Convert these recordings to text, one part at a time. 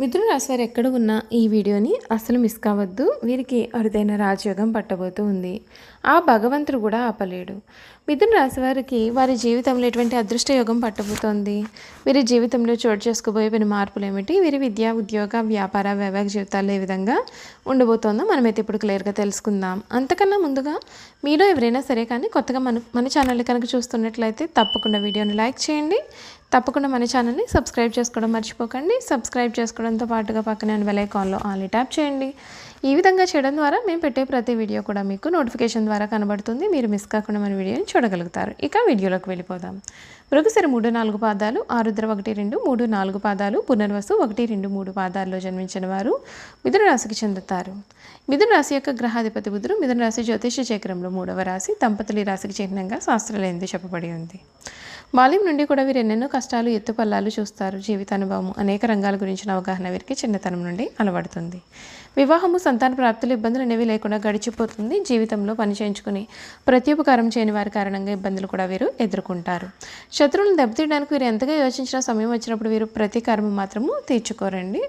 మిథున రాశి వారు ఎక్కడ ఉన్నా ఈ వీడియోని అసలు మిస్ కావద్దు. వీరికి అరుదైన రాజయోగం పట్టబోతూ ఉంది. ఆ భగవంతుడు కూడా ఆపలేడు. మిథున రాశి వారికి వారి జీవితంలో ఎటువంటి అదృష్ట యోగం పట్టబోతోంది? వీరి జీవితంలో చోటు చేసుకోబోయే మార్పులు ఏమిటి? వీరి విద్య ఉద్యోగ వ్యాపార వైవాహిక జీవితాల్లో ఏ విధంగా ఉండబోతోందో మనమైతే ఇప్పుడు క్లియర్గా తెలుసుకుందాం. అంతకన్నా ముందుగా మీలో ఎవరైనా సరే కానీ కొత్తగా మన మన ఛానల్ కనుక చూస్తున్నట్లయితే తప్పకుండా వీడియోని లైక్ చేయండి. తప్పకుండా మన ఛానల్ని సబ్స్క్రైబ్ చేసుకోవడం మర్చిపోకండి. సబ్స్క్రైబ్ చేసుకోవడంతో పాటుగా పక్కనే బెల్ ఐకాన్లో ఆల్ ట్యాప్ చేయండి. ఈ విధంగా చేయడం ద్వారా మేము పెట్టే ప్రతి వీడియో కూడా మీకు నోటిఫికేషన్ ద్వారా కనబడుతుంది. మీరు మిస్ కాకుండా మన వీడియోని చూడగలుగుతారు. ఇక వీడియోలోకి వెళ్ళిపోదాం. మృగశిర మూడు నాలుగు పాదాలు ఆరుద్ర ఒకటి రెండు మూడు నాలుగు పాదాలు పునర్వసు ఒకటి రెండు మూడు పాదాల్లో జన్మించిన వారు మిథున రాశికి చెందుతారు. మిథున రాశి యొక్క గ్రహాధిపతి బుధుడు మిథున రాశి జ్యోతిష చక్రంలో మూడవ రాశి దంపతులు రాశికి చిహ్నంగా శాస్త్రాలు ఎందుకు చెప్పబడి ఉంది. బాల్యం నుండి కూడా వీరు ఎన్నెన్నో కష్టాలు ఎత్తుపల్లాలు చూస్తారు. జీవితానుభవం అనేక రంగాల గురించిన అవగాహన వీరికి చిన్నతనం నుండి అలవడుతుంది. వివాహము సంతాన ప్రాప్తులు ఇబ్బందులు అనేవి లేకుండా గడిచిపోతుంది. జీవితంలో పని చేయించుకుని ప్రత్యుపకారం చేయని వారి కారణంగా ఇబ్బందులు కూడా వీరు ఎదుర్కొంటారు. శత్రువులను దెబ్బతీయడానికి వీరు ఎంతగా యోచించిన సమయం వచ్చినప్పుడు వీరు ప్రతీకారం మాత్రము తీర్చుకోరండి.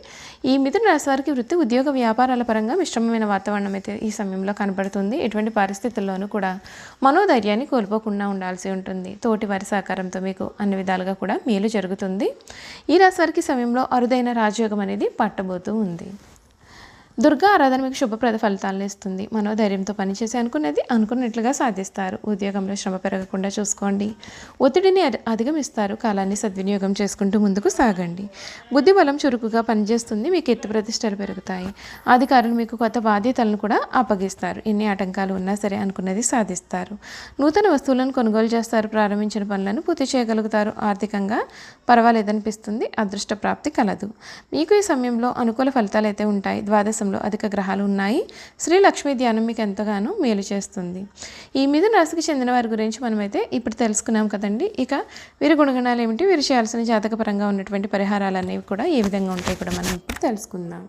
ఈ మిథున రాశి వారికి వృత్తి ఉద్యోగ వ్యాపారాల పరంగా మిశ్రమమైన వాతావరణం అయితే ఈ సమయంలో కనబడుతుంది. ఎటువంటి పరిస్థితుల్లోనూ కూడా మనోధైర్యాన్ని కోల్పోకుండా ఉండాల్సి ఉంటుంది. తోటి వారి సహకారంతో మీకు అన్ని విధాలుగా కూడా మేలు జరుగుతుంది. ఈ రాశి వారికి సమయంలో అరుదైన రాజయోగం అనేది పట్టబోతూ ఉంది. దుర్గా ఆరాధన మీకు శుభప్రద ఫలితాలను ఇస్తుంది. మనోధైర్యంతో పనిచేసి అనుకున్నది అనుకున్నట్లుగా సాధిస్తారు. ఉద్యోగంలో శ్రమ పెరగకుండా చూసుకోండి. ఒత్తిడిని అధిగమిస్తారు. కాలాన్ని సద్వినియోగం చేసుకుంటూ ముందుకు సాగండి. బుద్ధి బలం చురుకుగా పనిచేస్తుంది. మీకు ఎత్తు ప్రతిష్టలు పెరుగుతాయి. అధికారులు మీకు కొత్త బాధ్యతలను కూడా అప్పగిస్తారు. ఎన్ని ఆటంకాలు ఉన్నా సరే అనుకున్నది సాధిస్తారు. నూతన వస్తువులను కొనుగోలు చేస్తారు. ప్రారంభించిన పనులను పూర్తి చేయగలుగుతారు. ఆర్థికంగా పర్వాలేదనిపిస్తుంది. అదృష్ట ప్రాప్తి కలదు. మీకు ఈ సమయంలో అనుకూల ఫలితాలు అయితే ఉంటాయి. ద్వాదశం రాశిలో అధిక గ్రహాలు ఉన్నాయి. శ్రీ లక్ష్మీ ధ్యానం మీకు ఎంతగానో మేలు చేస్తుంది. ఈ మిథున రాశికి చెందిన వారి గురించి మనమైతే ఇప్పుడు తెలుసుకున్నాం కదండి. ఇక వీరి గుణగణాలు ఏమిటి? వీరు చేయాల్సిన జాతకపరంగా ఉన్నటువంటి పరిహారాలు అనేవి కూడా ఏ విధంగా ఉంటాయి కూడా మనం ఇప్పుడు తెలుసుకుందాం.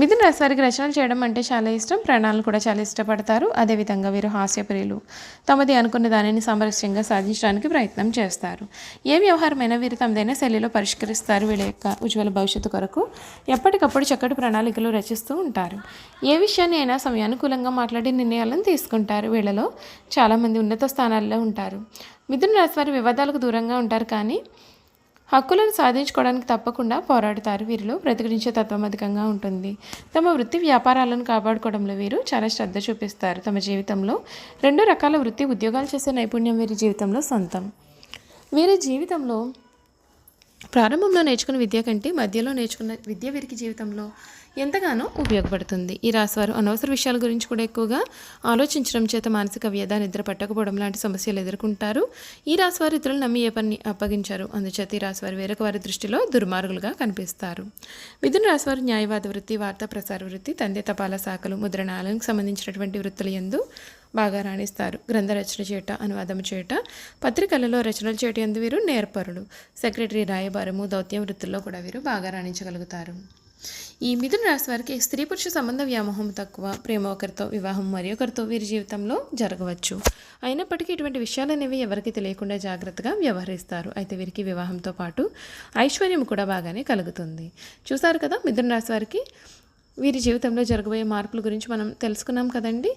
మిథున రాశి వారికి రచనలు చేయడం అంటే చాలా ఇష్టం ప్రాణాలను కూడా చాలా ఇష్టపడతారు. అదేవిధంగా వీరు హాస్యప్రియులు. తమది అనుకున్న దానిని సామరస్యంగా సాధించడానికి ప్రయత్నం చేస్తారు. ఏ వ్యవహారమైనా వీరు తమదైన శైలిలో పరిష్కరిస్తారు వీళ్ళ యొక్క ఉజ్వల భవిష్యత్తు కొరకు. ఎప్పటికప్పుడు చక్కటి ప్రణాళికలు రచిస్తూ ఉంటారు. ఏ విషయాన్ని అయినా సమయానుకూలంగా మాట్లాడి నిర్ణయాలను తీసుకుంటారు. వీళ్ళలో చాలామంది ఉన్నత స్థానాల్లో ఉంటారు. మిథున రాశి వారి వివాదాలకు దూరంగా ఉంటారు కానీ హక్కులను సాధించుకోవడానికి తప్పకుండా పోరాడుతారు. వీరిలో ప్రతిఘటించే తత్వం అధికంగా ఉంటుంది. తమ వృత్తి వ్యాపారాలను కాపాడుకోవడంలో వీరు చాలా శ్రద్ధ చూపిస్తారు. తమ జీవితంలో రెండు రకాల వృత్తి ఉద్యోగాలు చేసే నైపుణ్యం వీరి జీవితంలో సొంతం. వీరి జీవితంలో ప్రారంభంలో నేర్చుకున్న విద్య కంటే మధ్యలో నేర్చుకున్న విద్య వీరికి జీవితంలో ఎంతగానో ఉపయోగపడుతుంది. ఈ రాశివారు అనవసర విషయాల గురించి కూడా ఎక్కువగా ఆలోచించడం చేత మానసిక వ్యధ నిద్ర పట్టకపోవడం లాంటి సమస్యలు ఎదుర్కొంటారు. ఈ రాశివారు ఇతరులు నమ్మి ఏ పని అప్పగించారు. అందుచేత ఈ రాశివారు వేరొక వారి దృష్టిలో దుర్మార్గులుగా కనిపిస్తారు. మిథున రాశివారు న్యాయవాద వృత్తి వార్తా ప్రసార వృత్తి తందే తపాలా శాఖలు ముద్రణాలకు సంబంధించినటువంటి వృత్తుల ఎందు బాగా రాణిస్తారు. గ్రంథ రచన చేయట అనువాదం చేయట పత్రికలలో రచనలు చేయటం ఎందు వీరు నేర్పరులు. సెక్రటరీ రాయబారము దౌత్యం వృత్తుల్లో కూడా వీరు బాగా రాణించగలుగుతారు. ఈ మిథున రాశి వారికి స్త్రీ పురుష సంబంధ వ్యామోహం తక్కువ. ప్రేమ ఒకరితో వివాహం మరి ఒకరితో వీరి జీవితంలో జరగవచ్చు. అయినప్పటికీ ఇటువంటి విషయాలు అనేవి ఎవరికి తెలియకుండా జాగ్రత్తగా వ్యవహరిస్తారు. అయితే వీరికి వివాహంతో పాటు ఐశ్వర్యం కూడా బాగానే కలుగుతుంది. చూసారు కదా మిథున రాశి వారికి వీరి జీవితంలో జరగబోయే మార్పుల గురించి మనం తెలుసుకున్నాం కదండి.